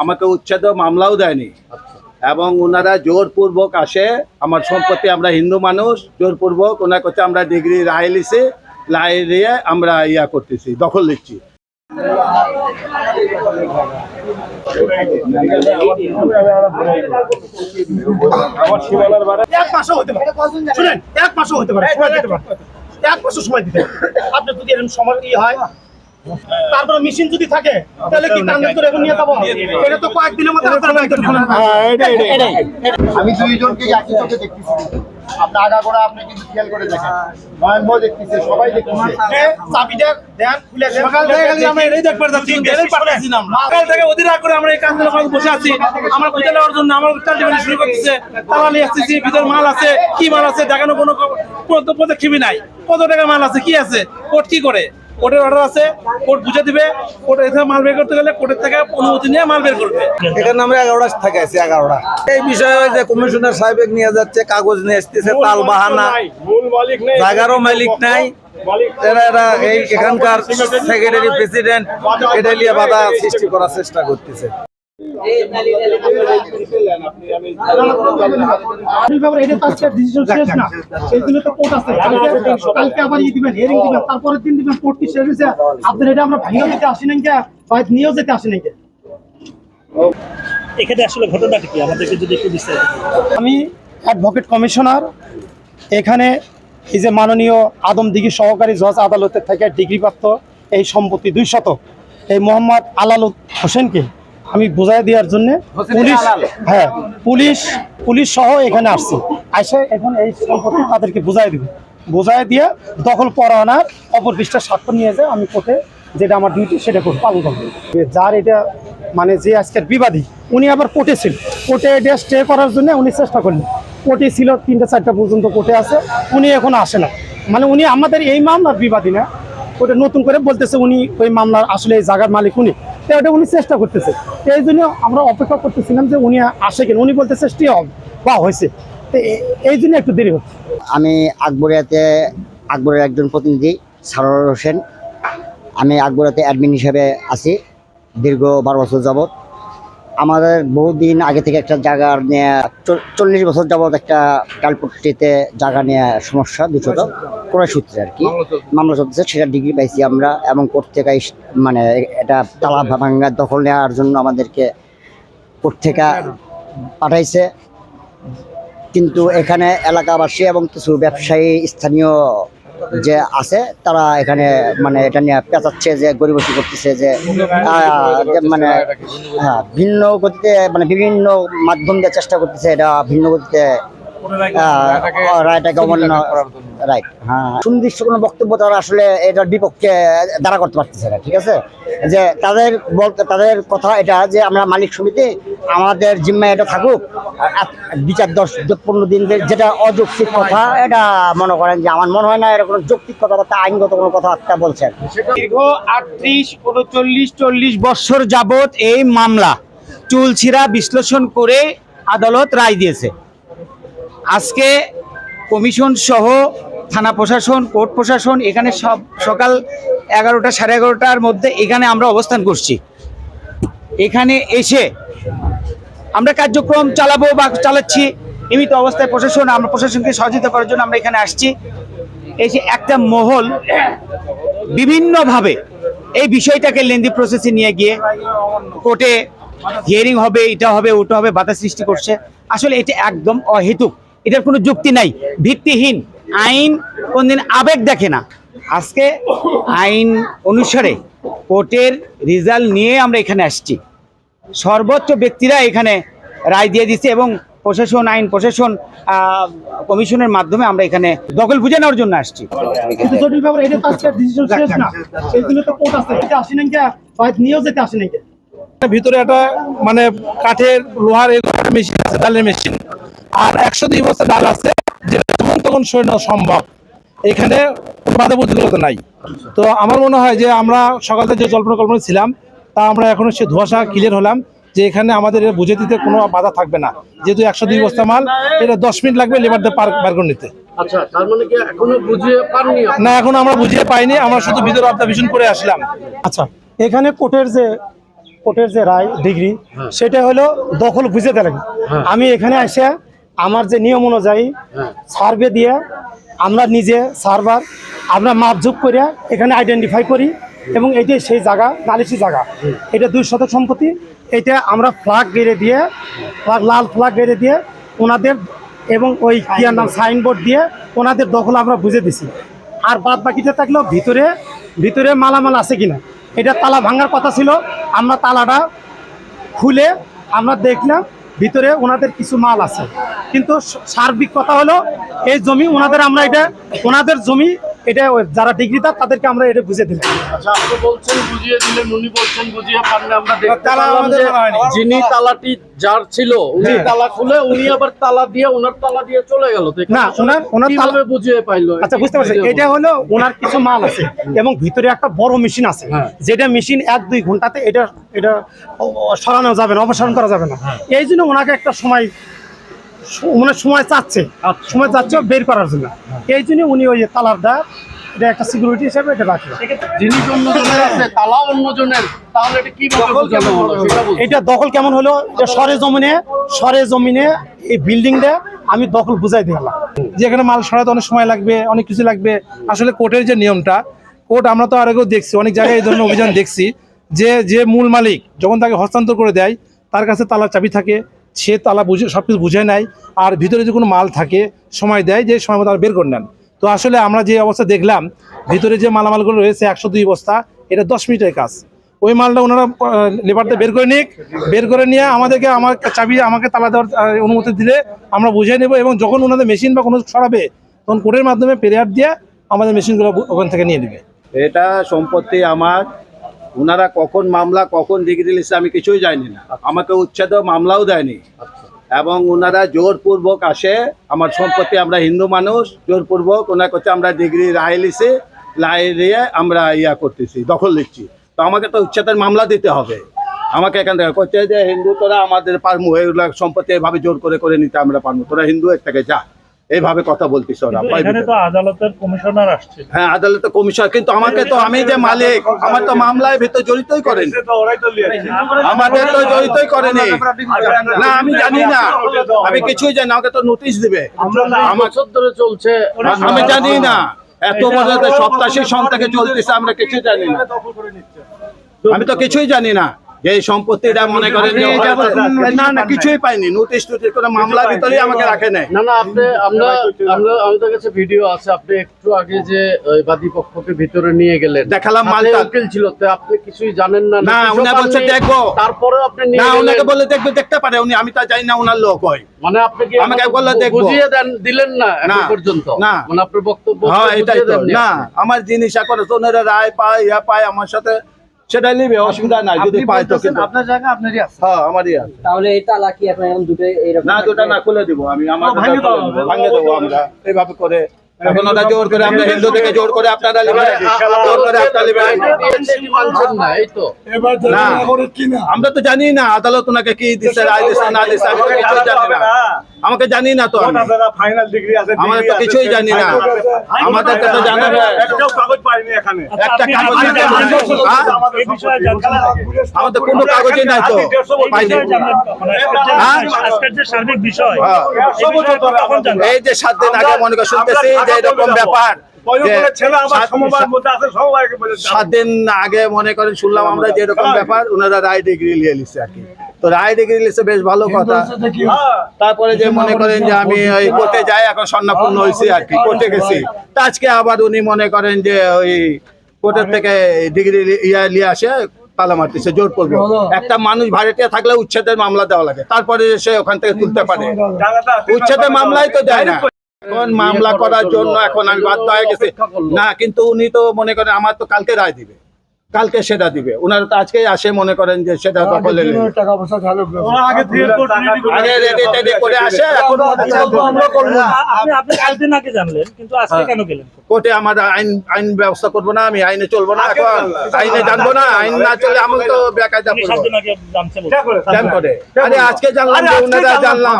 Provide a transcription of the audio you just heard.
আমাকে উচ্ছেদ মামলাও দেয়নি। এবং ওনারা জোরপূর্বক আসে আমার সম্পত্তি আমরা হিন্দু মানুষ জোরপূর্বক ওনার কাছে আমরা ডিগ্রি রায় লিছি রায় দিয়ে আমরা ইয়া করতেছি দখল দিচ্ছি এক মাসও হতে পারে। শুনেন এক মাসও হতে পারে সময় দিতে পারে। এক মাসও সময় দিতে পারে। আপনার যদি এরকম সময় ইয়ে হয় তারপরে মেশিন যদি থাকে তাহলে কি করে এখন নিয়ে যাব? এটা তো কয়েকদিনের মধ্যে ফেলেন। আমি দুইজনকে একই চোখে দেখতেছি। আপনি আগাগোড়া আপনি কিন্তু খেয়াল করে দেখেন। নয়নব দেখতেছে সবাই দেখতেছে। চাবিটা দেন খুলে দেন সকাল থেকে খালি আমরা এটাই দেখতে পারতাম তিন দিনের না আমরা। সকাল থেকে অধীর করে আমরা এই কাজগুলো করে বসে আছি। আমার খুঁজে নেওয়ার জন্য আমার চারটে শুরু করতেছে। তালা নিয়ে আসতেছি ভিতর মাল আছে কি মাল আছে দেখানো কোনো পদক্ষেপই নাই। কত টাকা মাল আছে কি আছে কোর্ট কি করে? কোর্টের অর্ডার আছে কোর্ট বুঝে দিবে কোর্ট এসে মাল বের করতে গেলে কোর্টের থেকে অনুমতি নিয়ে মাল বের করবে। এখানে আমরা এগারোটা থেকে আছি এগারোটা। এই বিষয়ে যে কমিশনার সাহেব নিয়ে যাচ্ছে কাগজ নিয়ে আসতেছে তাল বাহানা। জায়গারও মালিক নাই। এরা এই এখানকার সেক্রেটারি প্রেসিডেন্ট এটা নিয়ে বাধা সৃষ্টি করার চেষ্টা করতেছে। তারপরের দিন দিবেন কোর্ট কি শেষ হয়েছে আপনার এটা আমরা ভাঙিয়ে দিতে আসি নাই বা নিয়েও যেতে আসি নাই এখানে আসলে ঘটনাটা কি? আমাদেরকে যদি একটু বিস্তারিত আমি অ্যাডভোকেট কমিশনার এখানে এই যে মাননীয় আদমদিঘি সহকারী জজ আদালতের থেকে ডিগ্রিপ্রাপ্ত এই সম্পত্তি দুই শতক। এই মোহাম্মদ আলাল হোসেনকে আমি বোঝাই দেওয়ার জন্য পুলিশ হ্যাঁ পুলিশ পুলিশ সহ এখানে আসছে। আসে এখন এই সম্পত্তি তাদেরকে বোঝাই দেবে। বোঝাই দিয়ে দখল পরোয়ানার অপর পৃষ্ঠা স্বাক্ষর নিয়ে যায় আমি কোর্টে যেটা আমার ডিউটি সেটা করতে পালন করব। যার এটা মানে যে আজকের বিবাদী উনি আবার কোর্টে ছিল। কোর্টে এটা স্টে করার জন্য উনি চেষ্টা করলেন। কোর্টে ছিল তিনটা চারটা পর্যন্ত কোর্টে আছে উনি এখন আসে না। মানে উনি আমাদের এই মামলার বিবাদী না। ওটা নতুন করে বলতেছে উনি ওই মামলার আসলে এই জায়গার মালিক উনি। তো উনি চেষ্টা করতেছে। তো এই জন্য আমরা অপেক্ষা করতেছিলাম যে উনি আসে কিনা। উনি বলতে স্টে হবে বা হয়েছে। তো এই জন্য একটু দেরি হচ্ছে। আমি আকবরিয়াতে, আকবরের একজন প্রতিনিধি, সারোয়ার হোসেন। আমি আকবরিয়াতে অ্যাডমিন হিসাবে আছি। দীর্ঘ বারো বছর যাবৎ। আমাদের বহুদিন আগে থেকে একটা জায়গা নিয়ে চল্লিশ বছর যাবৎ একটা কালপট্টিতে জায়গা নিয়ে সমস্যা দুশত ক্রয় সূত্রে আর কি। মামলা চলতেছে, সেটা ডিগ্রি পাইছি আমরা এবং কোর্ট থেকে মানে এটা তালা ভাঙা দখল নেওয়ার জন্য আমাদেরকে কোর্ট থেকে পাঠাইছে। কিন্তু এখানে এলাকাবাসী এবং কিছু ব্যবসায়ী, স্থানীয় যে আছে, তারা এখানে মানে এটা নিয়ে পেঁচাচ্ছে, যে গরিবসী করতেছে, যে মানে হ্যাঁ ভিন্ন গতিতে মানে বিভিন্ন মাধ্যম দিয়ে চেষ্টা করতেছে, এটা ভিন্ন গতিতে অমান্য রাইট হ্যাঁ। সুনির্দিষ্ট কোনো বক্তব্য তারা আসলে এটার বিপক্ষে দাঁড়া করতে পারতেছে না ঠিক আছে? যে তাদের বলতে তাদের কথা এটা যে আমরা মালিক সমিতি আমাদের জিম্মায় এটা থাকুক বিচার দশ পনেরো দিন যেটা অযৌক্তিক কথা এটা মনে করেন যে আমার মনে হয় না এরকম যৌক্তিক কথাবার্তা আইনগত কোনো কথাবার্তা বলছেন দীর্ঘ আটত্রিশ উনচল্লিশ চল্লিশ বৎসর যাবত এই মামলা চুলছিরা বিশ্লেষণ করে আদালত রায় দিয়েছে। আজকে কমিশন সহ থানা প্রশাসন, কোর্ট প্রশাসন, এখানে সব সকাল এগারোটা সাড়ে এগারোটার মধ্যে এখানে আমরা অবস্থান করছি। এখানে এসে আমরা কার্যক্রম চালাবো বা চালাচ্ছি। নিমিত অবস্থায় প্রশাসন, আমরা প্রশাসনকে সহযোগিতা করার জন্য আমরা এখানে আসছি। এসে একটা মহল বিভিন্নভাবে এই বিষয়টাকে লেন্দি প্রসেসে নিয়ে গিয়ে কোর্টে হিয়ারিং হবে, এটা হবে, ওটা হবে, বাধা সৃষ্টি করছে। আসলে এটা একদম অহেতুক। এটার কোনো যুক্তি নাই। ভিত্তিহীন আইন কোনদিন আবেগ দেখে না। আজকে আইন অনুসারে কোর্টের রেজাল্ট নিয়ে আমরা এখানে আসছি। সর্বোচ্চ ব্যক্তিরা এখানে রায় দিয়ে দিচ্ছে এবং প্রশাসন আইন প্রশাসন আহ, কমিশনের মাধ্যমে আমরা এখানে দখল বুঝে নেওয়ার জন্য আসছি। ভিতরে একটা মানে কাঠের লোহার মেশিন আছে ডালের মেশিন আর একশো দুই বস্তা ডাল আছে যেটা যখন তখন সরানো সম্ভব। এখানে কোনো বাধা প্রতিকূলতা নাই। তো আমার মনে হয় যে আমরা সকাল যে জল্পনা কল্পনা ছিলাম তা আমরা এখনও সে ধোয়াশা ক্লিয়ার হলাম যে এখানে আমাদের বুঝে দিতে কোনো বাধা থাকবে না। যেহেতু একশো দুই বস্তা মাল এটা দশ মিনিট লাগবে লেবারদের পার বার করে নিতে। আচ্ছা তার মানে এখনও না এখন আমরা বুঝিয়ে পাইনি আমরা শুধু ভিতরে অবজারভেশন করে আসলাম। আচ্ছা এখানে কোর্টের যে কোর্টের যে রায় ডিগ্রি সেটা হলো দখল বুঝে দিলেন। আমি এখানে এসে আমার যে নিয়ম অনুযায়ী সার্ভে দিয়ে আমরা নিজে সার্ভার আমরা মাপঝুপ করে এখানে আইডেন্টিফাই করি এবং এটাই সেই জায়গা নালিশি জায়গা এটা দুই শতক সম্পত্তি এটা আমরা ফ্ল্যাগ গেড়ে দিয়ে ফ্ল্যাগ লাল ফ্ল্যাগ গেড়ে দিয়ে ওনাদের এবং ওই কিয়ার নাম সাইনবোর্ড দিয়ে ওনাদের দখল আমরা বুঝে দিছি। আর বাদ বাকিটা থাকলেও ভিতরে ভিতরে মালামাল আছে কিনা এটা তালা ভাঙার কথা ছিল আমরা তালাটা খুলে আমরা দেখলাম ভিতরে ওনাদের কিছু মাল আছে। কিন্তু সার্বিক কথা হলো, এই জমি ওনাদের আমরা এটা, ওনাদের জমি এটা যারা ডিগ্রিদার তাদেরকে আমরা এটা বুঝে দিলাম। আচ্ছা বুঝিয়ে বুঝিয়ে। যিনি তালাটি যার ছিল উনি তালা খুলে উনি আবার তালা দিয়ে ওনার তালা দিয়ে চলে গেল। তো না, ওনার- ওনার তালা- বুঝিয়ে পাইলো? আচ্ছা বুঝতে পারছি। এটা হলো ওনার কিছু মাল আছে এবং ভিতরে একটা বড় মেশিন আছে। হ্যাঁ। যেটা মেশিন এক দুই ঘন্টাতে এটা এটা সরানো যাবে না অপসারণ করা যাবে না। হ্যাঁ। এই জন্য ওনাকে একটা সময় মানে সময় চাচ্ছে। আচ্ছা। সময় চাচ্ছে বের করার জন্য। এই জন্য উনি ওই যে তালারটা এটা একটা সিকিউরিটি হিসেবে এটা অন্যজনের আছে তালা অন্যজনের তাহলে এটা কীভাবে বোঝানো হলো? সেটা বলুন। এটা দখল কেমন হলো? এটা সরে জমিনে সরে জমিনে এই বিল্ডিংটা আমি দখল বুঝাই দিলাম। যে এখানে মাল সরাতে অনেক সময় লাগবে অনেক কিছু লাগবে। আসলে কোর্টের যে নিয়মটা কোর্ট আমরা তো আর আগেও দেখছি অনেক জায়গায় এই ধরনের অভিযান দেখছি। যে যে মূল মালিক যখন তাকে হস্তান্তর করে দেয় তার কাছে তালার চাবি থাকে সে তালা বুঝে, সব কিছু বুঝে নেয়। আর ভিতরে যে কোনো মাল থাকে, সময় দেয় যে সময় মতো বের করে নেন। তো আসলে আমরা যে অবস্থা দেখলাম, ভিতরে যে মালামালগুলো রয়েছে একশো দুই বস্তা, এটা দশ মিনিটের কাজ। ওই মালটা ওনারা লেবারটা বের করে নিক, বের করে নিয়ে আমাদেরকে আমার চাবি, আমাকে তালা দেওয়ার অনুমতি দিলে আমরা বুঝে নেব এবং যখন ওনাদের মেশিন বা কোনো সরাবে, তখন কোর্টের মাধ্যমে পেরিয়ার দিয়ে আমাদের মেশিনগুলো ওখান থেকে নিয়ে নেবে। এটা সম্পত্তি আমার ওনারা কখন মামলা কখন ডিগ্রি লিখছে আমি কিছুই জানি না। আমাকে উচ্ছেদ মামলাও দেয়নি। এবং ওনারা জোরপূর্বক আসে আমার সম্পত্তি আমরা হিন্দু মানুষ জোরপূর্বক ওনার কাছে আমরা ডিগ্রি রায় লিছি রায় দিয়ে আমরা ইয়া করতেছি দখল নিচ্ছি। তো আমাকে তো উচ্ছেদের মামলা দিতে হবে। আমাকে এখান থেকে করছে যে হিন্দু তোরা আমাদের পারমু এগুলো সম্পত্তি এভাবে জোর করে করে নিতে আমরা পারব তোরা হিন্দু এর থেকে যা। এইভাবে কথা বলতিস ওরা এখানে তো আদালতের কমিশনার আসছে। হ্যাঁ আদালতে কমিশন কিন্তু আমাকে তো আমি যে মালিক আমার তো মামলায় ভিতর জড়িতই করেন। আমাদের তো জড়িতই করেনি। না আমি জানি না। আমি কিছুই জানি আমাকে তো নোটিশ দিবে। আমার ধরে চলছে। আমি জানি না। এত বছর সপ্তাহে সন থেকে চলতেছে আমরা কিছু জানি না। আমি তো কিছুই জানি না। এই সম্পত্তিটা মনে করেন না না কিছুই পাইনি নোটিশ টুটিশ করে মামলার ভিতরেই আমাকে রাখে নেয় না না আপনি আমরা আমরা আমাদের কাছে ভিডিও আছে আপনি একটু আগে যে বাদী পক্ষকে ভিতরে নিয়ে গেলেন দেখালাম মালটা। উকিল ছিল তো আপনি কিছুই জানেন না না, উনি বলছে পাননি, দেখব। তারপরেও আপনি নিয়ে না। ওনাকে বলে দেখবে দেখতে পারে উনি আমি তা জানি না ওনার লোক হয় মানে আপনি কি আমাকে বললে দেখব। বুঝিয়ে দেন দিলেন না এখন পর্যন্ত না। মানে আপনার বক্তব্য হ্যাঁ এটাই তো না আমার জিনিস এখন সোনারা রায় পায় ইয়া পায় আমার সাথে সেটাই নিবে অসুবিধা নাই যদি পায় তো কিন্তু। আপনার জায়গা আপনারই আছে। হ্যাঁ আমারই আছে। তাহলে এই তালা কি এখন এরকম দুটো এরকম না দুটা না খুলে দিব আমি আমার ভাঙে দেবো আমরা এইভাবে করে এখন ওরা জোর করে আমরা হিন্দু থেকে জোর করে আপনারা জোর করে আপনারা আমরা তো জানি না আদালত ওনাকে কি দিচ্ছে রায় দিচ্ছে না দিচ্ছে আমি তো জানি না। আমাকে জানি না তো আমি। ফাইনাল ডিগ্রি আছে আমাদের তো কিছুই জানি না। আমাদেরকে তো এখানে। আচ্ছা? হ্যাঁ? এই বিষয়ে জানলেন আমাদের কোনো কাগজই নাই তো। যে- হ্যাঁ? আজকের যে সার্বিক বিষয় হ্যাঁ। এই যে সাত দিন আগে মনে করে শুনতেছি যে এরকম ব্যাপার যে ছেলে আমার সাত- দিন আগে মনে করেন শুনলাম আমরা যে এরকম ব্যাপার ওনারা রায় ডিগ্রি নিয়ে নিচ্ছে আর কি। তো রায় ডিগ্রি নিচ্ছে বেশ ভালো কথা। তারপরে যে মনে করেন যে আমি ওই কোর্টে যাই এখন স্বর্ণাপূর্ণ হয়েছি আর কি কোর্টে গেছি। তা আজকে আবার উনি মনে করেন যে ওই কোর্টের থেকে ডিগ্রি ইয়া নিয়ে আসে তালা মারতেছে জোর করব একটা মানুষ ভাড়াটিয়া থাকলে উচ্ছেদের মামলা দেওয়া লাগে তারপরে সে ওখান থেকে তুলতে পারে। উচ্ছেদের মামলাই তো দেয় না। এখন মামলা করার জন্য এখন আমি বাধ্য হয়ে গেছি। না কিন্তু উনি তো মনে করেন আমার তো কালকে রায় দিবে। কালকে সেটা দিবে। ওনারা তো আজকেই আসে মনে করেন যে সেটা দখলে আগে কোর্ট ready করে আগে রেডি টেডি করে আসে এখন আপনি আপনি একদিন আগে জানলেন কিন্তু আজকে কেন গেলেন? কোর্টে আমার আইন আইন ব্যবস্থা করব না আমি আইনে চলবো না এখন। আইনে জানব না আইন না চলে আমি তো বেকায়দা উনি করব। আরে আজকে জানলাম যে ওনারা জানলাম